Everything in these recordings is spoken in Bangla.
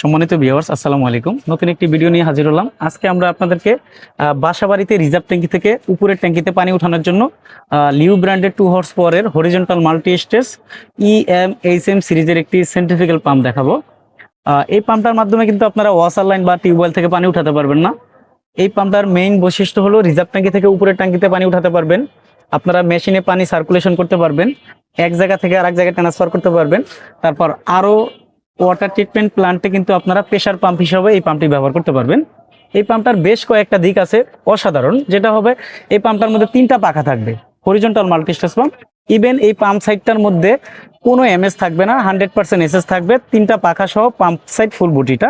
সম্মানিত ভিউয়ার্স আসসালামু আলাইকুম। নতুন একটি ভিডিও নিয়ে হাজির হলাম। আজকে আমরা আপনাদেরকে বাসা বাড়িতে রিজার্ভ ট্যাঙ্কি থেকে উপরের ট্যাঙ্কিতে পানি ওঠানোর জন্য লিউ ব্র্যান্ডের টু হর্স পাওয়ারের horizontal multi stage E M H M সিরিজের একটি সেন্টিফিক্যাল পাম্প দেখাবো। এই পাম্পটার মাধ্যমে কিন্তু আপনারা ওয়াসার লাইন বা টিউবওয়েল থেকে পানি উঠাতে পারবেন না। এই পাম্পটার মেইন বৈশিষ্ট্য হলো রিজার্ভ ট্যাঙ্কি থেকে উপরের ট্যাঙ্কিতে পানি উঠাতে পারবেন। আপনারা মেশিনে পানি সার্কুলেশন করতে পারবেন। এক জায়গা থেকে আরেক জায়গায় ট্রান্সফার করতে পারবেন। তারপর আরও ওয়াটার ট্রিটমেন্ট প্ল্যান্টে কিন্তু আপনারা প্রেশার পাম্প হিসাবে এই পাম্পটি ব্যবহার করতে পারবেন। এই পাম্পটার বেশ কয়েকটা দিক আছে, অসাধারণ। যেটা হবে, এই পাম্পটার মধ্যে তিনটা পাখা থাকবে হরিজন্টাল মাল্টিস্টেস পাম্প ইভেন এই পাম্প সাইডটার মধ্যে কোনো এমএস থাকবে না হান্ড্রেড পার্সেন্ট এসএস থাকবে, তিনটা পাখা সহ পাম্প সাইড ফুল বুটিটা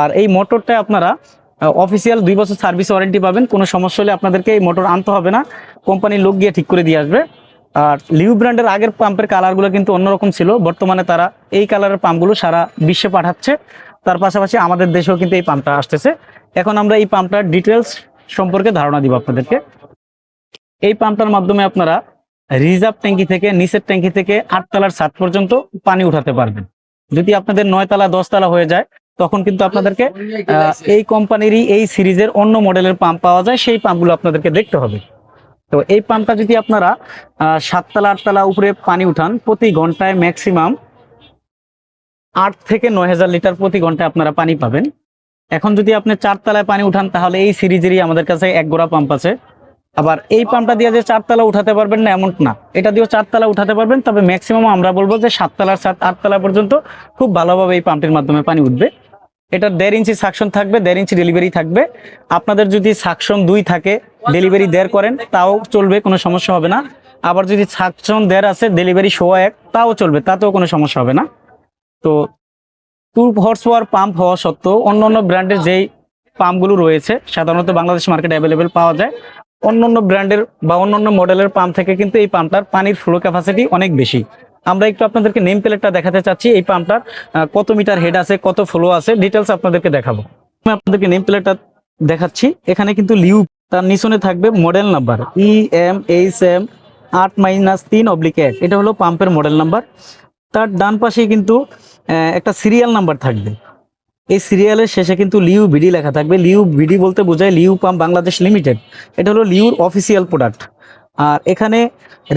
আর এই মোটরটা আপনারা অফিসিয়াল দুই বছর সার্ভিস ওয়ারেন্টি পাবেন, কোনো সমস্যা হলে আপনাদেরকে এই মোটর আনতে হবে না। কোম্পানির লোক গিয়ে ঠিক করে দিয়ে আসবে। আর লিউ ব্র্যান্ডের আগের পাম্পের কালারগুলো কিন্তু অন্যরকম ছিল। বর্তমানে তারা এই কালারের পাম্পগুলো সারা বিশ্বে পাঠাচ্ছে। তার পাশাপাশি আমাদের দেশেও কিন্তু এই পাম্পটা আসতেছে। এখন আমরা এই পাম্পটার ডিটেলস সম্পর্কে ধারণা দিব আপনাদেরকে। এই পাম্পটার মাধ্যমে আপনারা রিজার্ভ ট্যাঙ্কি থেকে, নিচের ট্যাঙ্কি থেকে আটতলার ছাদ পর্যন্ত পানি উঠাতে পারবেন। যদি আপনাদের নয়তলা, দশতলা হয়ে যায়, তখন কিন্তু আপনাদেরকে এই কোম্পানিরই এই সিরিজের অন্য মডেলের পাম্প পাওয়া যায়। সেই পাম্পগুলো আপনাদেরকে দেখতে হবে। তো এই পাম্পটা যদি আপনারা সাততলা, আটতলা উপরে পানি উঠান, প্রতি ঘন্টায় ম্যাক্সিমাম আট থেকে নয় হাজার লিটার প্রতি ঘন্টায় আপনারা পানি পাবেন। এখন যদি আপনি চারতলায় পানি উঠান, তাহলে এই সিরিজেরই আমাদের কাছে এক গোড়া পাম্প আছে। আবার এই পাম্পটা দিয়ে যে চারতলা উঠাতে পারবেন না, এমন না। এটা দিয়েও চারতলা উঠাতে পারবেন, তবে ম্যাক্সিমাম আমরা বলব যে সাততলার সাত আটতলা পর্যন্ত খুব ভালোভাবে এই পাম্পটির মাধ্যমে পানি উঠবে। এটার দেড় ইঞ্চি সাকশন থাকবে, দেড় ইঞ্চি ডেলিভারি থাকবে। আপনাদের যদি সাকশন দুই থাকে ডেলিভারি দেড় করেন, তাও চলবে, কোনো সমস্যা হবে না। আবার যদি সাকশন দেড় আছে ডেলিভারি সোয়া এক, তাও চলবে, তাতেও কোনো সমস্যা হবে না। তো টু হর্স পাওয়ার পাম্প হওয়া সত্ত্বেও অন্য অন্য ব্র্যান্ডের যেই পাম্পগুলো রয়েছে, সাধারণত বাংলাদেশ মার্কেটে অ্যাভেলেবেল পাওয়া যায় অন্য অন্য ব্র্যান্ডের বা অন্য অন্য মডেলের পাম্প থেকে কিন্তু এই পাম্পটার পানির ফ্লো ক্যাপাসিটি অনেক বেশি। আমরা একটু আপনাদেরকে নেম প্লেটটা দেখাতে চাচ্ছি, এই পাম্পটার কত মিটার হেড আছে, কত ফ্লো আছে ডিটেলস আপনাদেরকে দেখাবো। আমি আপনাদেরকে নেম প্লেটটা দেখাচ্ছি, এখানে কিন্তু লিউ তার নিচনে থাকবে model number E M H M আট মাইনাস তিন অব্লিক এক, এটা হলো পাম্পের মডেল নাম্বার তার ডান পাশে কিন্তু একটা সিরিয়াল নাম্বার থাকবে। এই সিরিয়ালের শেষে কিন্তু লিউ ভিডি লেখা থাকবে। লিউ বিডি বলতে বোঝায় লিউ পাম্প বাংলাদেশ লিমিটেড এটা হলো লিউর অফিসিয়াল প্রোডাক্ট আর এখানে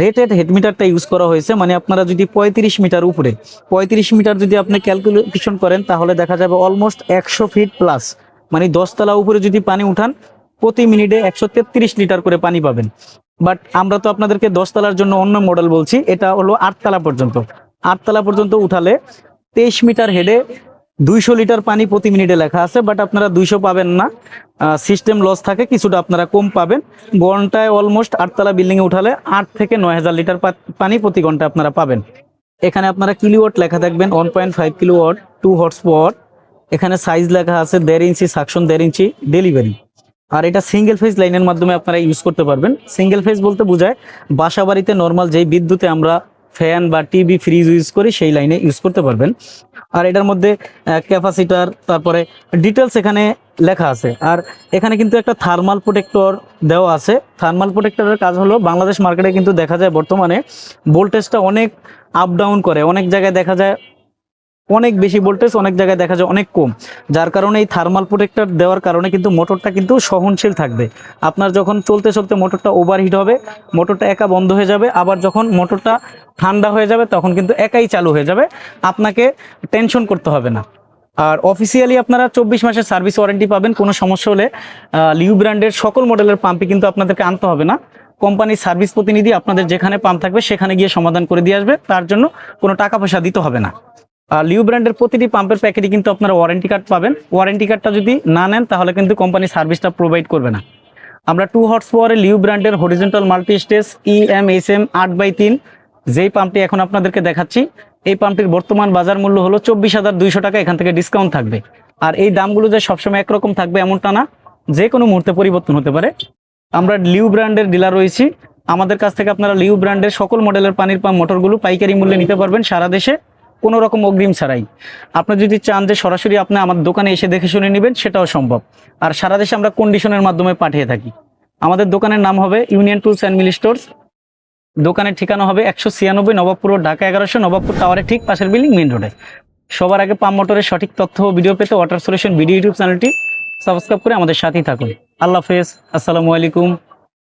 রেটেড হেডমিটারটা ইউজ করা হয়েছে মানে আপনারা যদি পঁয়ত্রিশ মিটার উপরে, পঁয়ত্রিশ মিটার যদি আপনি ক্যালকুলেশন করেন, তাহলে দেখা যাবে অলমোস্ট একশো ফিট প্লাস মানে দশতলা উপরে যদি পানি উঠান, প্রতি মিনিটে একশো তেত্রিশ লিটার করে পানি পাবেন। বাট আমরা তো আপনাদেরকে দশতলার জন্য অন্য মডেল বলছি, এটা হলো আটতলা পর্যন্ত। আটতলা পর্যন্ত উঠালে তেইশ মিটার হেডে দুইশো লিটার পানি প্রতি মিনিটে লেখা আছে বাট আপনারা দুইশো পাবেন না। সিস্টেম লস থাকে, কিছুটা আপনারা কম পাবেন। ঘন্টায় অলমোস্ট আটতলা বিল্ডিং এ উঠালে আট থেকে নয় হাজার লিটার পানি প্রতি ঘণ্টা আপনারা পাবেন। এখানে আপনারা কিলোওয়াট লেখা থাকবেন one point five kilowatt to power এখানে সাইজ লেখা আছে, দেড় ইঞ্চি সাকশন দেড় ইঞ্চি ডেলিভারি আর এটা সিঙ্গেল ফেজ লাইনের মাধ্যমে আপনারা ইউজ করতে পারবেন। সিঙ্গেল ফেজ বলতে বোঝায় বাসা বাড়িতে নর্মাল যেই বিদ্যুতে আমরা ফ্যান বা টিভি ফ্রিজ ইউজ করি সেই লাইনে ইউজ করতে পারবেন। আর এটার মধ্যে ক্যাপাসিটার তারপরে ডিটেলস এখানে লেখা আছে। আর এখানে কিন্তু একটা থার্মাল প্রোটেক্টর দেওয়া আছে। থার্মাল প্রোটেক্টরের কাজ হলো, বাংলাদেশ মার্কেটে কিন্তু দেখা যায় বর্তমানে ভোল্টেজটা অনেক আপ ডাউন করে। অনেক জায়গায় দেখা যায় অনেক বেশি ভোল্টেজ অনেক জায়গায় দেখা যায় অনেক কম। যার কারণে এই থার্মাল প্রোটেক্টর দেওয়ার কারণে কিন্তু মোটরটা কিন্তু সহনশীল থাকবে। আপনার যখন চলতে চলতে মোটরটা ওভারহিট হবে মোটরটা একা বন্ধ হয়ে যাবে, আবার যখন মোটরটা ঠান্ডা হয়ে যাবে, তখন কিন্তু একাই চালু হয়ে যাবে। আপনাকে টেনশন করতে হবে না। আর অফিসিয়ালি আপনারা চব্বিশ মাসের সার্ভিস ওয়ারেন্টি পাবেন, কোনো সমস্যা হলে লিউ ব্র্যান্ডের সকল মডেলের পাম্পই কিন্তু আপনাদেরকে আনতে হবে না। কোম্পানির সার্ভিস প্রতিনিধি আপনাদের যেখানে পাম্প থাকবে, সেখানে গিয়ে সমাধান করে দিয়ে আসবে। তার জন্য কোনো টাকা পয়সা দিতে হবে না। লিউ ব্র্যান্ডের প্রতিটি পাম্পের প্যাকেটে কিন্তু আপনারা ওয়ারেন্টি কার্ড পাবেন। ওয়ারেন্টি কার্ডটা যদি না নেন, তাহলে কিন্তু কোম্পানি সার্ভিসটা প্রোভাইড করবে না। আমরা টু হর্স পাওয়ারের লিউ ব্র্যান্ডের horizontal multi stage E M S M আট বাই তিন, যেই পাম্পটি এখন আপনাদেরকে দেখাচ্ছি, এই পাম্পটির বর্তমান বাজার মূল্য হলো চব্বিশ হাজার দুইশো টাকা, এখান থেকে ডিসকাউন্ট থাকবে। আর এই দামগুলো যে সবসময় একরকম থাকবে এমনটা না, যে কোনো মুহূর্তে পরিবর্তন হতে পারে। আমরা লিউ ব্র্যান্ডের ডিলার রয়েছি। আমাদের কাছ থেকে আপনারা লিউ ব্র্যান্ডের সকল মডেলের পানির পাম্প মোটরগুলো পাইকারি মূল্যে নিতে পারবেন সারা দেশে। কোনো রকম অগ্রিম ছাড়াই। আপনি যদি চান যে সরাসরি আপনি আমার দোকানে এসে দেখে শুনে নেবেন, সেটাও সম্ভব। আর সারা দেশে আমরা কন্ডিশনের মাধ্যমে পাঠিয়ে থাকি। আমাদের দোকানের নাম হবে union tools and mill stores দোকানের ঠিকানা হবে একশো ছিয়ানব্বই নবাবপুর ঢাকা এগারোশো, নবাবপুর টাওয়ারের ঠিক পাশের বিল্ডিং মেন রোডে। সবার আগে পাম মোটরের সঠিক তথ্য ও ভিডিও পেতে ওয়াটার সলিউশন ভিডিও ইউটিউব চ্যানেলটি সাবস্ক্রাইব করে আমাদের সাথেই থাকুন। আল্লাহ হাফেজ, আসসালামু আলাইকুম।